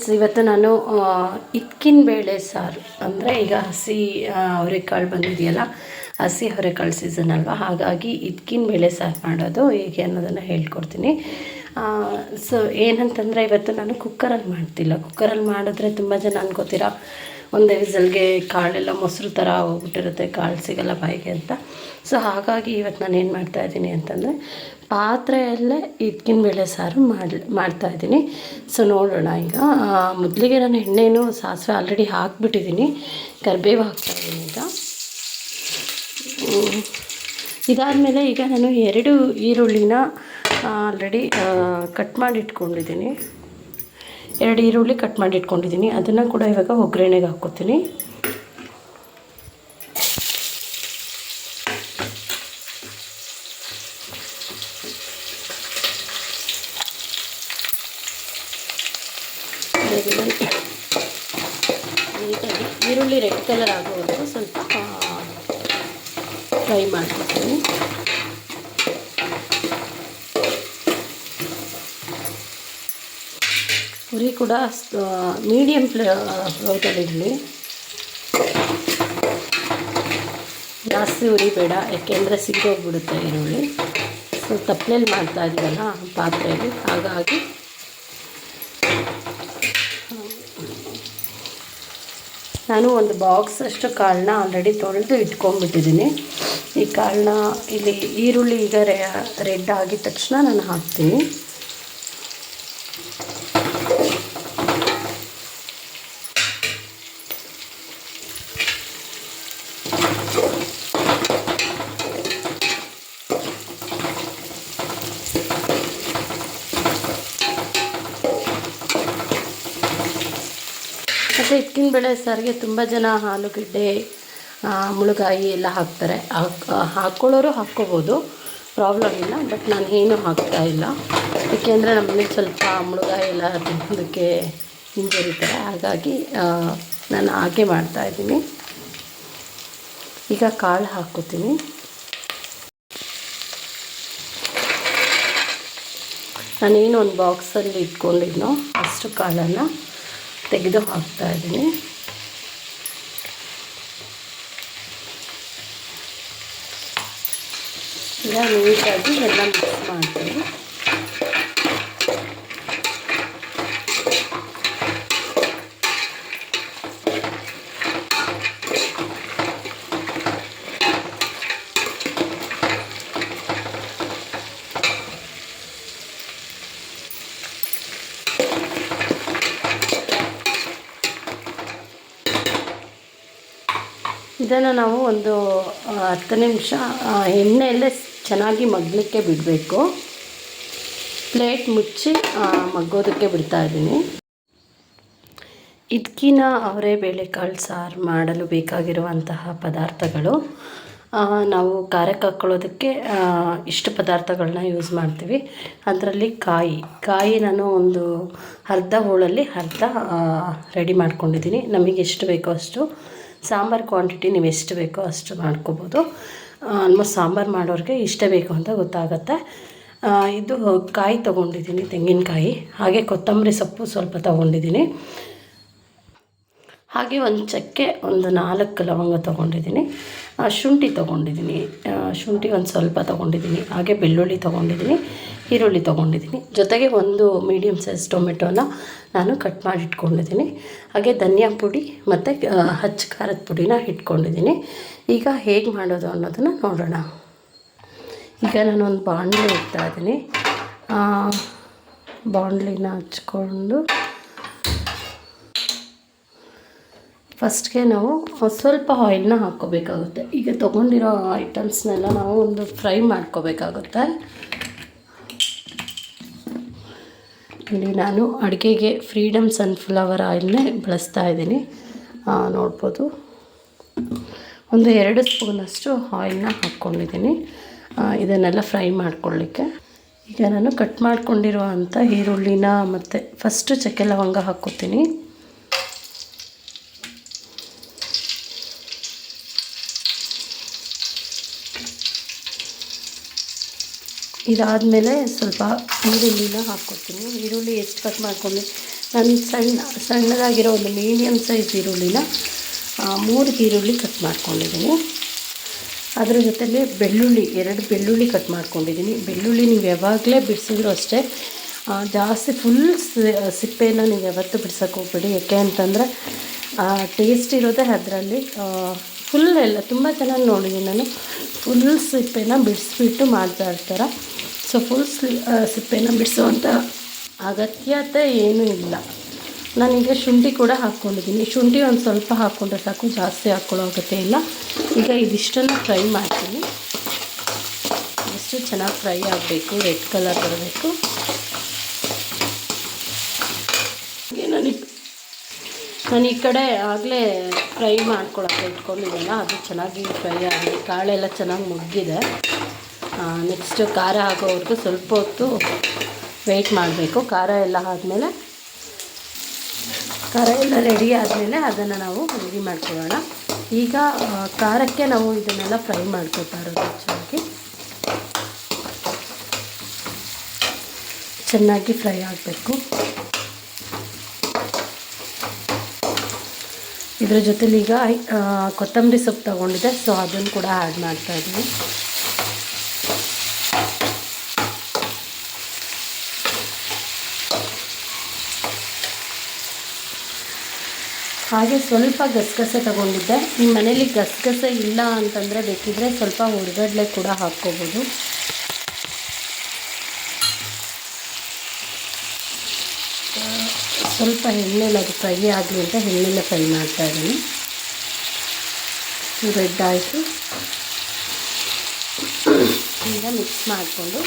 Friends ಇವತ್ತು ನಾನು ಇಕ್ಕಿನ ಬೇಳೆ ಸಾರು. ಅಂದರೆ ಈಗ ಹಸಿ ಅವರೆಕಾಳು ಬಂದಿದೆಯಲ್ಲ, ಹಸಿ ಅವರೆಕಾಳು ಸೀಸನ್ ಅಲ್ವಾ? ಹಾಗಾಗಿ ಇದ್ಕಿನ ಬೇಳೆ ಸಾರು ಮಾಡೋದು ಈಗ ಅನ್ನೋದನ್ನು ಹೇಳ್ಕೊಡ್ತೀನಿ. ಸೊ ಏನಂತಂದರೆ ಇವತ್ತು ನಾನು ಕುಕ್ಕರಲ್ಲಿ ಮಾಡ್ತಿಲ್ಲ. ಕುಕ್ಕರಲ್ಲಿ ಮಾಡಿದ್ರೆ ತುಂಬ ಜನ ಅನ್ಕೋತೀರಾ, ಒಂದೇ ವಿಸಲ್ಗೆ ಕಾಳೆಲ್ಲ ಮೊಸರು ಥರ ಹೋಗ್ಬಿಟ್ಟಿರುತ್ತೆ, ಕಾಳು ಸಿಗಲ್ಲ ಬಾಯಿಗೆ ಅಂತ. ಸೊ ಹಾಗಾಗಿ ಇವತ್ತು ನಾನು ಏನು ಮಾಡ್ತಾಯಿದ್ದೀನಿ ಅಂತಂದರೆ, ಪಾತ್ರೆಯಲ್ಲೇ ಇದ್ಕಿನ ಬೇಳೆ ಸಾರು ಮಾಡಿ ಮಾಡ್ತಾಯಿದ್ದೀನಿ ಸೊ ನೋಡೋಣ ಈಗ. ಮೊದಲಿಗೆ ನಾನು ಎಣ್ಣೆನೂ ಸಾಸಿವೆ ಆಲ್ರೆಡಿ ಹಾಕ್ಬಿಟ್ಟಿದ್ದೀನಿ. ಕರಿಬೇವು ಹಾಕ್ತಾಯಿದ್ದೀನಿ ಈಗ. ಇದಾದಮೇಲೆ ಈಗ ನಾನು ಎರಡು ಈರುಳ್ಳಿನ ಆಲ್ರೆಡಿ ಕಟ್ ಮಾಡಿ ಇಟ್ಕೊಂಡಿದ್ದೀನಿ ಎರಡು ಈರುಳ್ಳಿ ಕಟ್ ಮಾಡಿ ಇಟ್ಕೊಂಡಿದ್ದೀನಿ ಅದನ್ನು ಕೂಡ ಇವಾಗ ಒಗ್ಗರಣೆಗೆ ಹಾಕ್ಕೋತೀನಿ ನೀಟಾಗಿ ಈರುಳ್ಳಿ ರೆಡ್ ಕಲರ್ ಆಗೋವರೆಗೂ ಸ್ವಲ್ಪ ಫ್ರೈ ಮಾಡ್ಕೊತೀನಿ ಉರಿ ಕೂಡ ಮೀಡಿಯಮ್ ಫ್ಲೇ ಫ್ಲೋಟಲ್ಲಿರಲಿ ಜಾಸ್ತಿ ಉರಿ ಬೇಡ ಯಾಕೆಂದರೆ ಸಿಗೋಗ್ಬಿಡುತ್ತೆ ಈರುಳ್ಳಿ. ಸೊ ತಪ್ಪಲೆಯಲ್ಲಿ ಮಾಡ್ತಾ ಇದ್ದೀವಲ್ಲ ಪಾತ್ರೆಯಲ್ಲಿ, ಹಾಗಾಗಿ ನಾನು ಒಂದು ಬಾಕ್ಸ್ ಅಷ್ಟು ಕಾಳನ್ನ ಆಲ್ರೆಡಿ ತೊಳೆದು ಇಟ್ಕೊಂಡ್ಬಿಟ್ಟಿದ್ದೀನಿ. ಈ ಕಾಳನ್ನ, ಇಲ್ಲಿ ಈರುಳ್ಳಿ ಈಗ ರೆಡ್ ಆಗಿದ ತಕ್ಷಣ ನಾನು ಹಾಕ್ತೀನಿ. ಮತ್ತು ಹಿಟ್ಟಿನ ಬೇಳೆ ಸಾರಿಗೆ ತುಂಬ ಜನ ಆಲೂಗಡ್ಡೆ ಮುಳುಗಾಯಿ ಎಲ್ಲ ಹಾಕ್ತಾರೆ. ಹಾಕ್ ಹಾಕ್ಕೊಳ್ಳೋರು ಹಾಕ್ಕೋಬೋದು. ಪ್ರಾಬ್ಲಮ್ ಇಲ್ಲ ಬಟ್ ನಾನು ಏನು ಹಾಕ್ತಾ ಇಲ್ಲ. ಏಕೆಂದರೆ ನಮ್ಮಲ್ಲಿ ಸ್ವಲ್ಪ ಮುಳುಗಾಯಿ ಎಲ್ಲ ತಿನ್ನೋದಕ್ಕೆ ಹಿಂಜರಿತಾರೆ. ಹಾಗಾಗಿ ನಾನು ಹಾಗೆ ಮಾಡ್ತಾಯಿದ್ದೀನಿ ಈಗ ಕಾಳು ಹಾಕ್ಕೋತೀನಿ. ನಾನೇನು ಒಂದು ಬಾಕ್ಸಲ್ಲಿ ಇಟ್ಕೊಂಡಿದ್ನೋ ಅಷ್ಟು ಕಾಲನ್ನು ತೆಗೆದು ಹಾಕ್ತಾ ಇದ್ದೀನಿ. ಈಗ ನೀಟಾಗಿ ಎಲ್ಲ ಮಿಕ್ಸ್ ಮಾಡ್ತೀನಿ. ಇದನ್ನು ನಾವು ಒಂದು ಹತ್ತು ನಿಮಿಷ ಎಣ್ಣೆಯಲ್ಲೇ ಚೆನ್ನಾಗಿ ಮಗ್ಲಿಕ್ಕೆ ಬಿಡಬೇಕು. ಪ್ಲೇಟ್ ಮುಚ್ಚಿ ಮಗ್ಗೋದಕ್ಕೆ ಬಿಡ್ತಾ ಇದ್ದೀನಿ. ಇದಕ್ಕಿನ ಅವರೇ ಬೇಳೆಕಾಳು ಸಾರು ಮಾಡಲು ಬೇಕಾಗಿರುವಂತಹ ಪದಾರ್ಥಗಳು. ನಾವು ಖಾರಕ್ಕೆ ಹಾಕ್ಕೊಳ್ಳೋದಕ್ಕೆ ಇಷ್ಟು ಪದಾರ್ಥಗಳನ್ನ ಯೂಸ್ ಮಾಡ್ತೀವಿ. ಅದರಲ್ಲಿ ಕಾಯಿ ಕಾಯಿ ನಾನು ಒಂದು ಅರ್ಧ ಹೋಳಲ್ಲಿ ಅರ್ಧ ರೆಡಿ ಮಾಡ್ಕೊಂಡಿದ್ದೀನಿ. ನಮಗೆ ಎಷ್ಟು ಬೇಕೋ ಅಷ್ಟು. ಸಾಂಬಾರು ಕ್ವಾಂಟಿಟಿ ನೀವು ಎಷ್ಟು ಬೇಕೋ ಅಷ್ಟು ಮಾಡ್ಕೋಬೋದು. ಆಲ್ಮೋಸ್ಟ್ ಸಾಂಬಾರು ಮಾಡೋರಿಗೆ ಇಷ್ಟೇ ಬೇಕು ಅಂತ ಗೊತ್ತಾಗುತ್ತೆ. ಇದು ಕಾಯಿ ತೊಗೊಂಡಿದ್ದೀನಿ, ತೆಂಗಿನಕಾಯಿ. ಹಾಗೆ ಕೊತ್ತಂಬರಿ ಸೊಪ್ಪು ಸ್ವಲ್ಪ ತೊಗೊಂಡಿದ್ದೀನಿ. ಹಾಗೆ ಒಂದು ಚಕ್ಕೆ, ಒಂದು ನಾಲ್ಕು ಲವಂಗ ತೊಗೊಂಡಿದ್ದೀನಿ. ಶುಂಠಿ ತೊಗೊಂಡಿದ್ದೀನಿ. ಶುಂಠಿ ಒಂದು ಸ್ವಲ್ಪ ತೊಗೊಂಡಿದ್ದೀನಿ. ಹಾಗೆ ಬೆಳ್ಳುಳ್ಳಿ ತೊಗೊಂಡಿದ್ದೀನಿ. ಈರುಳ್ಳಿ ತೊಗೊಂಡಿದ್ದೀನಿ. ಜೊತೆಗೆ ಒಂದು ಮೀಡಿಯಮ್ ಸೈಜ್ ಟೊಮೆಟೊನ ನಾನು ಕಟ್ ಮಾಡಿ ಇಟ್ಕೊಂಡಿದ್ದೀನಿ. ಹಾಗೆ ಧನಿಯಾ ಪುಡಿ ಮತ್ತು ಹಚ್ಚ ಖಾರದ ಪುಡಿನ ಇಟ್ಕೊಂಡಿದ್ದೀನಿ. ಈಗ ಹೇಗೆ ಮಾಡೋದು ಅನ್ನೋದನ್ನು ನೋಡೋಣ. ಈಗ ನಾನೊಂದು ಬಾಣಲೆ ಇಡ್ತಾ ಇದ್ದೀನಿ. ಬಾಣಲಿನ ಹಚ್ಕೊಂಡು ಫಸ್ಟ್ಗೆ ನಾವು ಸ್ವಲ್ಪ ಆಯಿಲ್ನ ಹಾಕ್ಕೋಬೇಕಾಗುತ್ತೆ. ಈಗ ತೊಗೊಂಡಿರೋ ಐಟಮ್ಸ್ನೆಲ್ಲ ನಾವು ಒಂದು ಫ್ರೈ ಮಾಡ್ಕೋಬೇಕಾಗುತ್ತೆ. ಇಲ್ಲಿ ನಾನು ಅಡುಗೆಗೆ ಫ್ರೀಡಮ್ ಸನ್ಫ್ಲವರ್ ಆಯಿಲ್ನೇ ಬಳಸ್ತಾ ಇದ್ದೀನಿ. ನೋಡ್ಬೋದು. ಒಂದು ಎರಡು ಸ್ಪೂನಷ್ಟು ಆಯಿಲ್ನ ಹಾಕ್ಕೊಂಡಿದ್ದೀನಿ. ಇದನ್ನೆಲ್ಲ ಫ್ರೈ ಮಾಡ್ಕೊಳ್ಳಿಕ್ಕೆ. ಈಗ ನಾನು ಕಟ್ ಮಾಡ್ಕೊಂಡಿರುವಂಥ ಈರುಳ್ಳಿನ ಮತ್ತು ಫಸ್ಟು ಚಕ್ಕೆ ಲವಂಗ ಹಾಕ್ಕೋತೀನಿ. ಇದಾದಮೇಲೆ ಸ್ವಲ್ಪ ಈರುಳ್ಳಿನ ಹಾಕ್ಕೊತೀನಿ ಈರುಳ್ಳಿ ಎಷ್ಟು ಕಟ್ ಮಾಡ್ಕೊಂಡು ನಾನು ಸಣ್ಣ, ಸಣ್ಣದಾಗಿರೋ ಒಂದು ಮೀಡಿಯಮ್ ಸೈಜ್ ಈರುಳ್ಳಿನ ಮೂರು ಈರುಳ್ಳಿ ಕಟ್ ಮಾಡ್ಕೊಂಡಿದ್ದೀನಿ. ಅದರ ಜೊತೆಲಿ ಬೆಳ್ಳುಳ್ಳಿ, ಎರಡು ಬೆಳ್ಳುಳ್ಳಿ ಕಟ್ ಮಾಡ್ಕೊಂಡಿದ್ದೀನಿ. ಬೆಳ್ಳುಳ್ಳಿ ನೀವು ಯಾವಾಗಲೇ ಬಿಡಿಸಿದ್ರು ಅಷ್ಟೇ ಜಾಸ್ತಿ ಫುಲ್ ಸಿಪ್ಪೆನ ನೀವು ಯಾವತ್ತೂ ಬಿಡ್ಸೋಕೆ ಹೋಗ್ಬೇಡಿ. ಯಾಕೆ ಅಂತಂದರೆ ಟೇಸ್ಟ್ ಇರೋದೇ ಅದರಲ್ಲಿ ಫುಲ್ ಎಲ್ಲ ತುಂಬ ಚೆನ್ನಾಗಿ ನೋಡಿದ್ದೀನಿ ನಾನು. ಫುಲ್ ಸಿಪ್ಪೆನ ಬಿಡಿಸ್ಬಿಟ್ಟು ಮಾಡ್ತಾ ಇರ್ತಾರೆ. ಸೊ ಫುಲ್ ಸಿಪ್ಪೆನ ಬಿಡಿಸುವಂಥ ಅಗತ್ಯತೆ ಏನೂ ಇಲ್ಲ. ನಾನೀಗ ಶುಂಠಿ ಕೂಡ ಹಾಕ್ಕೊಂಡಿದ್ದೀನಿ. ಶುಂಠಿ ಒಂದು ಸ್ವಲ್ಪ ಹಾಕ್ಕೊಂಡ್ರೆ ಸಾಕು, ಜಾಸ್ತಿ ಹಾಕ್ಕೊಳ್ಳೋ ಅಗತ್ಯ ಇಲ್ಲ. ಈಗ ಇದಿಷ್ಟನ್ನು ಫ್ರೈ ಮಾಡ್ತೀನಿ. ಇಷ್ಟು ಚೆನ್ನಾಗಿ ಫ್ರೈ ಆಗಬೇಕು, ರೆಡ್ ಕಲರ್ ಬರಬೇಕು ಹಾಗೆ ನಾನು ಈ- ನಾನು ಈ ಕಡೆ ಆಗಲೇ ಫ್ರೈ ಮಾಡ್ಕೊಳಕ್ಕೆ ಇಟ್ಕೊಂಡಿದ್ದೆಲ್ಲ ಅದು ಚೆನ್ನಾಗಿ ಫ್ರೈ ಆಗಿದೆ ಕಾಳೆಲ್ಲ ಚೆನ್ನಾಗಿ ಮುಗ್ಗಿದೆ. ನೆಕ್ಸ್ಟ್ ಖಾರ ಹಾಕೋವರೆಗೂ ಸ್ವಲ್ಪ ಹೊತ್ತು ವೆಯ್ಟ್ ಮಾಡಬೇಕು. ಖಾರ ಎಲ್ಲ ಆದಮೇಲೆ, ಖಾರ ಎಲ್ಲ ರೆಡಿ ಆದಮೇಲೆ ಅದನ್ನು ನಾವು ರೆಡಿ ಮಾಡ್ಕೊಳ್ಳೋಣ. ಈಗ ಖಾರಕ್ಕೆ ನಾವು ಇದನ್ನೆಲ್ಲ ಫ್ರೈ ಮಾಡ್ಕೊತಾ ಇರೋದು ಹೆಚ್ಚಾಗಿ. ಚೆನ್ನಾಗಿ ಫ್ರೈ ಆಗಬೇಕು. ಇದ್ರ ಜೊತೆಲಿ ಈಗ ಕೊತ್ತಂಬರಿ ಸೊಪ್ಪು ತೊಗೊಂಡಿದ್ದೆ ಸೊ ಅದನ್ನು ಕೂಡ ಆ್ಯಡ್ ಮಾಡ್ತಾ ಇದ್ವಿ ಹಾಗೆ ಸ್ವಲ್ಪ ಗಸಗಸೆ ತಗೊಂಡಿದ್ದೆ. ನಿಮ್ಮ ಮನೇಲಿ ಗಸಗಸೆ ಇಲ್ಲ ಅಂತಂದರೆ ಬೇಕಿದ್ರೆ ಸ್ವಲ್ಪ ಹುರ್ಗಡ್ಲೆ ಕೂಡ ಹಾಕ್ಕೋಬೋದು. ಸ್ವಲ್ಪ ಎಣ್ಣೆಲಿ ಅದು ಫ್ರೈ ಆಗಲಿ ಅಂತ ಎಣ್ಣೆಲೆ ಫ್ರೈ ಮಾಡ್ತಾ ಇದ್ದೀನಿ. ರೆಡ್ ಆಯಿತು. ಈಗ ಮಿಕ್ಸ್ ಮಾಡಿಕೊಂಡು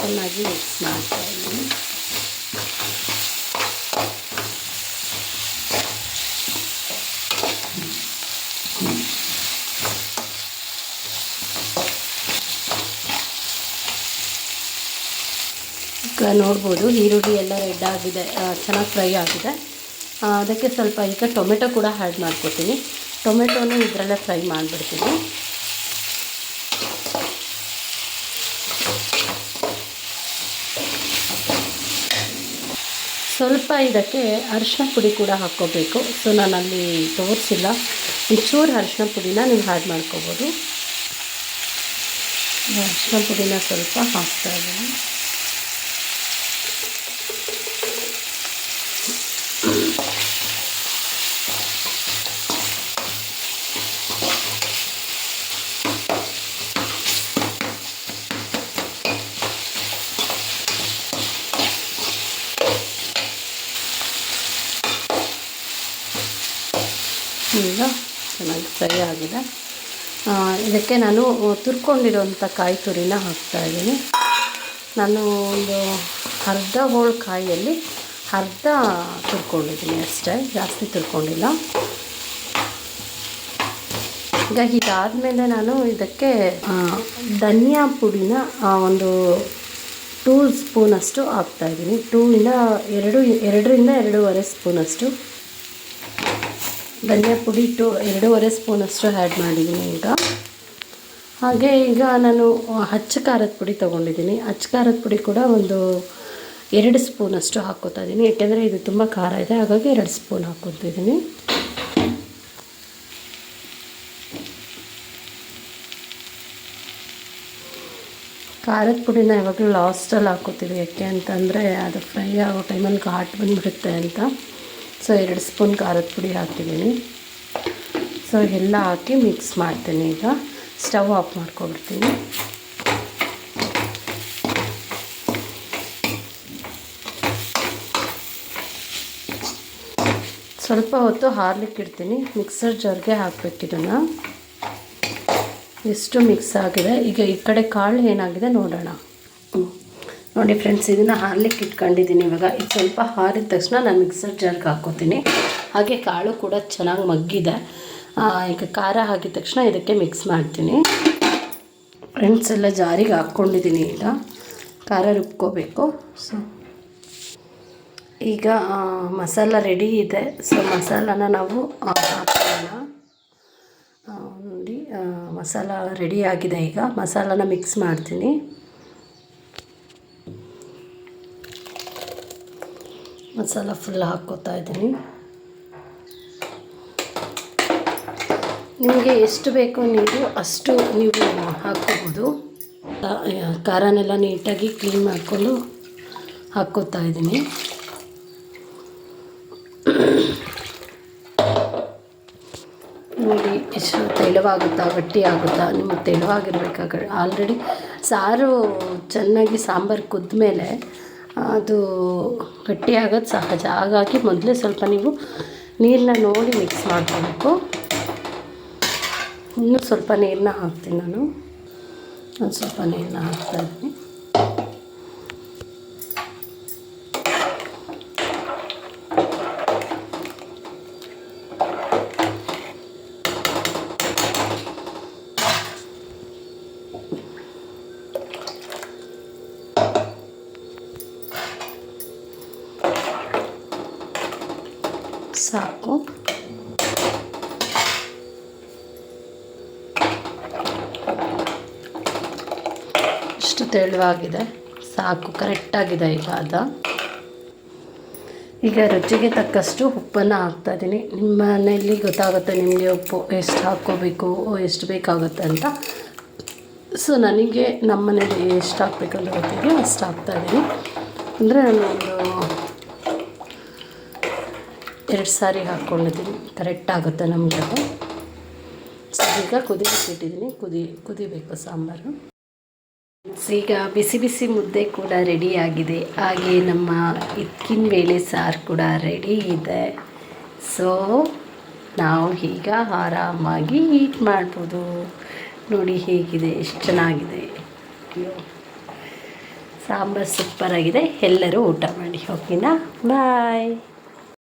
ಚೆನ್ನಾಗಿ ಮಿಕ್ಸ್ ಮಾಡ್ತಾ ನೋಡ್ಬೋದು. ಈರುಳ್ಳಿ ಎಲ್ಲ ರೆಡ್ ಆಗಿದೆ. ಚೆನ್ನಾಗಿ ಫ್ರೈ ಆಗಿದೆ. ಅದಕ್ಕೆ ಸ್ವಲ್ಪ ಈಗ ಟೊಮೆಟೊ ಕೂಡ ಆ್ಯಡ್ ಮಾಡ್ಕೊತೀನಿ. ಟೊಮೆಟೊನೂ ಇದರಲ್ಲೇ ಫ್ರೈ ಮಾಡಿಬಿಡ್ತೀನಿ. ಸ್ವಲ್ಪ ಇದಕ್ಕೆ ಅರಿಶಿನ ಪುಡಿ ಕೂಡ ಹಾಕ್ಕೋಬೇಕು. ಸೊ ನಾನು ಅಲ್ಲಿ ತೋರಿಸಿಲ್ಲ. ಒಂಚೂರು ಅರಿಶಿನ ಪುಡಿನ ನೀವು ಆ್ಯಡ್ ಮಾಡ್ಕೋಬೋದು. ಅರಿಶಿನ ಪುಡಿನ ಸ್ವಲ್ಪ ಹಾಕ್ತಾ ಇದ್ದೀನಿ. ಈಗ ಚೆನ್ನಾಗಿ ಫ್ರೈ ಆಗಿದೆ. ಇದಕ್ಕೆ ನಾನು ತುರ್ಕೊಂಡಿರೋಂಥ ಕಾಯಿ ತುರಿನ ಹಾಕ್ತಾ ಇದ್ದೀನಿ. ನಾನು ಒಂದು ಅರ್ಧ ಹೋಳು ಕಾಯಿಯಲ್ಲಿ ಅರ್ಧ ತುರ್ಕೊಂಡಿದ್ದೀನಿ ಅಷ್ಟೇ, ಜಾಸ್ತಿ ತುರ್ಕೊಂಡಿಲ್ಲ. ಈಗ ಇದಾದಮೇಲೆ ನಾನು ಇದಕ್ಕೆ ಧನಿಯಾ ಪುಡಿನ ಒಂದು ಟೂ ಸ್ಪೂನಷ್ಟು ಹಾಕ್ತಾಯಿದ್ದೀನಿ ಟೂ ಇಂದ ಎರಡು, ಎರಡರಿಂದ ಎರಡೂವರೆ ಸ್ಪೂನಷ್ಟು ಧನಿಯಾ ಪುಡಿ ಟು ಎರಡೂವರೆ ಸ್ಪೂನಷ್ಟು ಆ್ಯಡ್ ಮಾಡಿದ್ದೀನಿ ಈಗ. ಹಾಗೆ ಈಗ ನಾನು ಹಚ್ಚ ಖಾರದ ಪುಡಿ ತೊಗೊಂಡಿದ್ದೀನಿ. ಹಚ್ಚ ಖಾರದ ಪುಡಿ ಕೂಡ ಒಂದು ಎರಡು ಸ್ಪೂನಷ್ಟು ಹಾಕೋತಾ ಇದ್ದೀನಿ. ಯಾಕೆಂದರೆ ಇದು ತುಂಬ ಖಾರ ಇದೆ. ಹಾಗಾಗಿ ಎರಡು ಸ್ಪೂನ್ ಹಾಕ್ಕೊತಿದ್ದೀನಿ ಖಾರದ ಪುಡಿನ ಯಾವಾಗಲೂ ಲಾಸ್ಟಲ್ಲಿ ಹಾಕೋತೀವಿ. ಯಾಕೆ ಅಂತಂದರೆ ಅದು ಫ್ರೈ ಆಗೋ ಟೈಮಲ್ಲಿ ಘಾಟ್ ಬಂದುಬಿಡುತ್ತೆ ಅಂತ. ಸೊ ಎರಡು ಸ್ಪೂನ್ ಖಾರದ ಪುಡಿ ಹಾಕಿದ್ದೀನಿ ಸೊ ಎಲ್ಲ ಹಾಕಿ ಮಿಕ್ಸ್ ಮಾಡ್ತೀನಿ ಈಗ. ಸ್ಟವ್ ಆಫ್ ಮಾಡ್ಕೊಬಿಡ್ತೀನಿ. ಸ್ವಲ್ಪ ಹೊತ್ತು ಹಾರ್ಲಿಕ್ಕೆ ಇಡ್ತೀನಿ. ಮಿಕ್ಸರ್ ಜಾರ್ಗೆ ಹಾಕ್ಬೇಕು ಇದನ್ನು. ಎಷ್ಟು ಮಿಕ್ಸ್ ಆಗಿದೆ? ಈಗ ಈ ಕಡೆ ಕಾಳು ಏನಾಗಿದೆ ನೋಡೋಣ. ನೋಡಿ ಫ್ರೆಂಡ್ಸ್ ಇದನ್ನು ಹಾರ್ಲಿಕ್ಕೆ ಇಟ್ಕೊಂಡಿದ್ದೀನಿ ಇವಾಗ. ಇದು ಸ್ವಲ್ಪ ಹಾರಿದ ತಕ್ಷಣ ನಾನು ಮಿಕ್ಸರ್ ಜಾರ್ಗೆ ಹಾಕ್ಕೋತೀನಿ ಹಾಗೆ ಕಾಳು ಕೂಡ ಚೆನ್ನಾಗಿ ಮಗ್ಗಿದೆ. ಈಗ ಖಾರ ಹಾಕಿದ ತಕ್ಷಣ ಇದಕ್ಕೆ ಮಿಕ್ಸ್ ಮಾಡ್ತೀನಿ. ಫ್ರೆಂಡ್ಸ್ ಎಲ್ಲ ಜಾರಿಗೆ ಹಾಕ್ಕೊಂಡಿದ್ದೀನಿ ಈಗ. ಖಾರ ರುಬ್ಕೋಬೇಕು. ಸೊ ಈಗ ಮಸಾಲ ರೆಡಿ ಇದೆ. ಸೊ ಮಸಾಲಾನ ನಾವು ಹಾಕೋಣ. ನೋಡಿ ಮಸಾಲ ರೆಡಿ ಆಗಿದೆ ಈಗ. ಮಸಾಲಾನ ಮಿಕ್ಸ್ ಮಾಡ್ತೀನಿ. ಮಸಾಲ ಫುಲ್ ಹಾಕ್ಕೋತಾ ಇದ್ದೀನಿ. ನಿಮಗೆ ಎಷ್ಟು ಬೇಕೋ ನೀವು ಅಷ್ಟು ನೀವು ಹಾಕ್ಕೋಬೋದು. ಖಾರನೆಲ್ಲ ನೀಟಾಗಿ ಕ್ಲೀನ್ ಮಾಡಿಕೊಂಡು ಹಾಕ್ಕೋತಾ ಇದ್ದೀನಿ. ನೋಡಿ, ಎಷ್ಟು ತೆಳುವಾಗುತ್ತಾ, ಗಟ್ಟಿ ಆಗುತ್ತಾ, ನಿಮಗೆ ತೆಳುವಾಗಿರ್ಬೇಕಾಗ ಆಲ್ರೆಡಿ ಸಾರು ಚೆನ್ನಾಗಿ ಸಾಂಬಾರು ಕುದ್ಮೇಲೆ ಅದು ಗಟ್ಟಿಯಾಗೋದು ಸಹಜ. ಹಾಗಾಗಿ ಮೊದಲೇ ಸ್ವಲ್ಪ ನೀವು ನೀರನ್ನ ನೋಡಿ ಮಿಕ್ಸ್ ಮಾಡ್ಕೋಬೇಕು. ಇನ್ನೂ ಸ್ವಲ್ಪ ನೀರನ್ನ ಹಾಕ್ತೀನಿ ನಾನು. ಒಂದು ಸ್ವಲ್ಪ ನೀರನ್ನ ಹಾಕ್ತಾ ಸಾಕು. ಇಷ್ಟು ತೆಳುವಾಗಿದೆ. ಸಾಕು ಕರೆಕ್ಟಾಗಿದೆ ಈಗ ಅದ. ಈಗ ರುಚಿಗೆ ತಕ್ಕಷ್ಟು ಉಪ್ಪನ್ನು ಹಾಕ್ತಾ ಇದ್ದೀನಿ. ನಿಮ್ಮ ಮನೆಯಲ್ಲಿ ಗೊತ್ತಾಗುತ್ತೆ ನಿಮಗೆ ಉಪ್ಪು ಎಷ್ಟು ಹಾಕ್ಕೋಬೇಕು, ಎಷ್ಟು ಬೇಕಾಗುತ್ತೆ ಅಂತ. ಸೊ ನನಗೆ ನಮ್ಮ ಮನೇಲಿ ಎಷ್ಟು ಹಾಕ್ಬೇಕಂತ ಗೊತ್ತಿದೆ ಅಷ್ಟು ಹಾಕ್ತಾಯಿದ್ದೀನಿ ಅಂದರೆ ನಾನು ಒಂದು ಎರಡು ಸಾರಿ ಹಾಕ್ಕೊಂಡಿದ್ದೀನಿ ಕರೆಕ್ಟ್ ಆಗುತ್ತೆ ನಮಗೆ ಅದು. ಈಗ ಇಟ್ಟಿದ್ದೀನಿ. ಕುದಿ, ಕುದಿಬೇಕು ಸಾಂಬಾರು. ಈಗ ಬಿಸಿ ಬಿಸಿ ಮುದ್ದೆ ಕೂಡ ರೆಡಿ ಆಗಿದೆ. ಹಾಗೆ ನಮ್ಮ ಇದ್ಕಿನ ವೇಳೆ ಸಾರು ಕೂಡ ರೆಡಿ ಇದೆ. ಸೊ ನಾವು ಈಗ ಆರಾಮಾಗಿ ಈಟ್ ಮಾಡ್ಬೋದು. ನೋಡಿ ಹೇಗಿದೆ. ಎಷ್ಟು ಚೆನ್ನಾಗಿದೆ. ಸಾಂಬಾರು ಸೂಪರಾಗಿದೆ ಎಲ್ಲರೂ ಊಟ ಮಾಡಿ ಓಕೆನಾ ಬಾಯ್